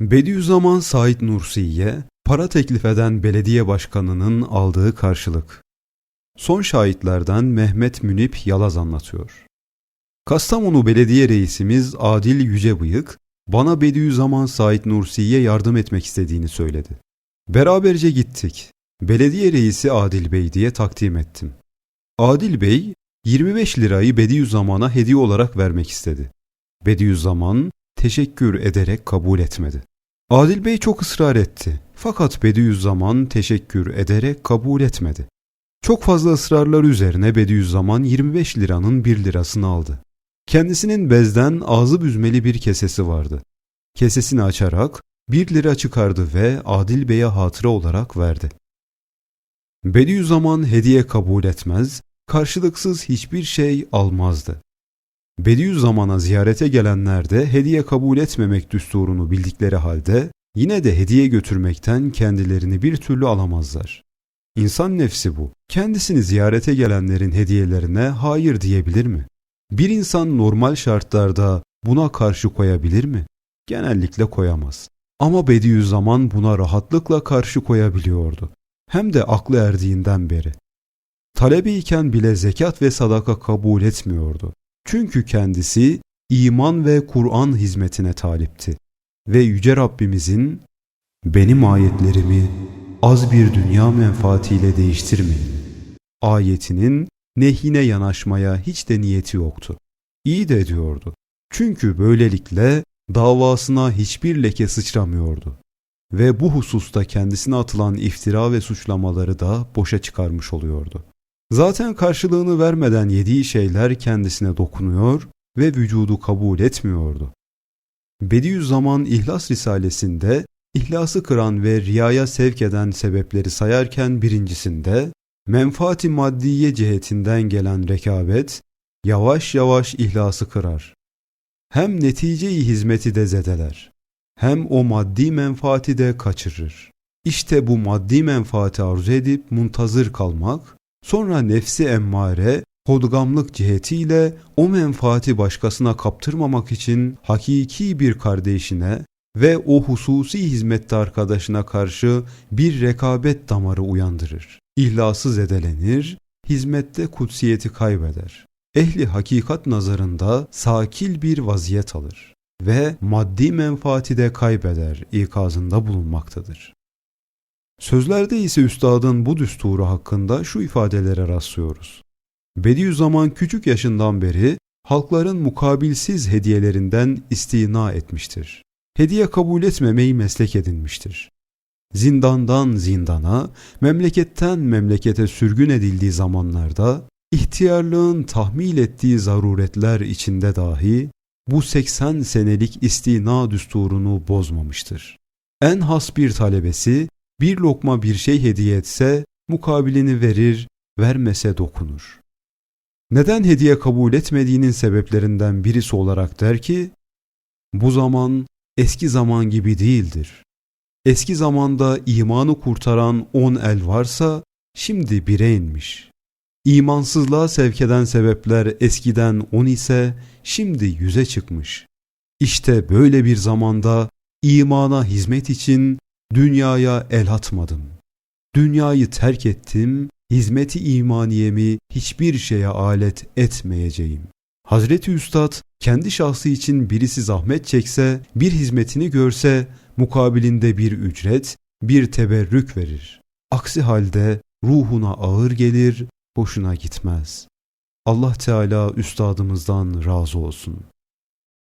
Bediüzzaman Said Nursi'ye para teklif eden belediye başkanının aldığı karşılık. Son şahitlerden Mehmet Münip Yalaz anlatıyor. Kastamonu Belediye Reisimiz Adil Yücebıyık, bana Bediüzzaman Said Nursi'ye yardım etmek istediğini söyledi. Beraberce gittik. Belediye reisi Adil Bey diye takdim ettim. Adil Bey 25 lirayı Bediüzzaman'a hediye olarak vermek istedi. Bediüzzaman teşekkür ederek kabul etmedi. Adil Bey çok ısrar etti. Fakat Bediüzzaman teşekkür ederek kabul etmedi. Çok fazla ısrarlar üzerine Bediüzzaman 25 liranın 1 lirasını aldı. Kendisinin bezden ağzı büzmeli bir kesesi vardı. Kesesini açarak 1 lira çıkardı ve Adil Bey'e hatıra olarak verdi. Bediüzzaman hediye kabul etmez, karşılıksız hiçbir şey almazdı. Bediüzzaman'a ziyarete gelenler de hediye kabul etmemek düsturunu bildikleri halde yine de hediye götürmekten kendilerini bir türlü alamazlar. İnsan nefsi bu. Kendisini ziyarete gelenlerin hediyelerine hayır diyebilir mi? Bir insan normal şartlarda buna karşı koyabilir mi? Genellikle koyamaz. Ama Bediüzzaman buna rahatlıkla karşı koyabiliyordu. Hem de aklı erdiğinden beri. Talebeyken bile zekat ve sadaka kabul etmiyordu. Çünkü kendisi iman ve Kur'an hizmetine talipti. Ve Yüce Rabbimizin benim ayetlerimi az bir dünya menfaatiyle değiştirmeyin. Ayetinin nehine yanaşmaya hiç de niyeti yoktu. İyi de diyordu. Çünkü böylelikle davasına hiçbir leke sıçramıyordu. Ve bu hususta kendisine atılan iftira ve suçlamaları da boşa çıkarmış oluyordu. Zaten karşılığını vermeden yediği şeyler kendisine dokunuyor ve vücudu kabul etmiyordu. Bediüzzaman İhlas Risalesinde İhlası kıran ve riyaya sevk eden sebepleri sayarken birincisinde menfaati maddiye cihetinden gelen rekabet yavaş yavaş ihlası kırar. Hem neticeyi hizmeti de zedeler. Hem o maddi menfaati de kaçırır. İşte bu maddi menfaati arzu edip muntazır kalmak, sonra nefsi emmare, hodgamlık cihetiyle o menfaati başkasına kaptırmamak için hakiki bir kardeşine ve o hususi hizmette arkadaşına karşı bir rekabet damarı uyandırır. İhlası zedelenir, hizmette kutsiyeti kaybeder. Ehli hakikat nazarında sakil bir vaziyet alır ve maddi menfaati de kaybeder ikazında bulunmaktadır. Sözlerde ise üstadın bu düsturu hakkında şu ifadelere rastlıyoruz. Bediüzzaman küçük yaşından beri halkların mukabilsiz hediyelerinden istina etmiştir hediye kabul etmemeyi meslek edinmiştir. Zindandan zindana, memleketten memlekete sürgün edildiği zamanlarda, ihtiyarlığın tahmil ettiği zaruretler içinde dahi bu 80 senelik istina düsturunu bozmamıştır. En has bir talebesi bir lokma bir şey hediye etse mukabilini verir, vermese dokunur. Neden hediye kabul etmediğinin sebeplerinden birisi olarak der ki, bu zaman eski zaman gibi değildir. Eski zamanda imanı kurtaran on el varsa şimdi bire inmiş. İmansızlığa sevk eden sebepler eskiden on ise şimdi yüze çıkmış. İşte böyle bir zamanda imana hizmet için dünyaya el atmadım. Dünyayı terk ettim, hizmeti imaniyemi hiçbir şeye alet etmeyeceğim. Hazreti Üstad kendi şahsı için birisi zahmet çekse, bir hizmetini görse mukabilinde bir ücret, bir teberrük verir. Aksi halde ruhuna ağır gelir, boşuna gitmez. Allah Teala üstadımızdan razı olsun.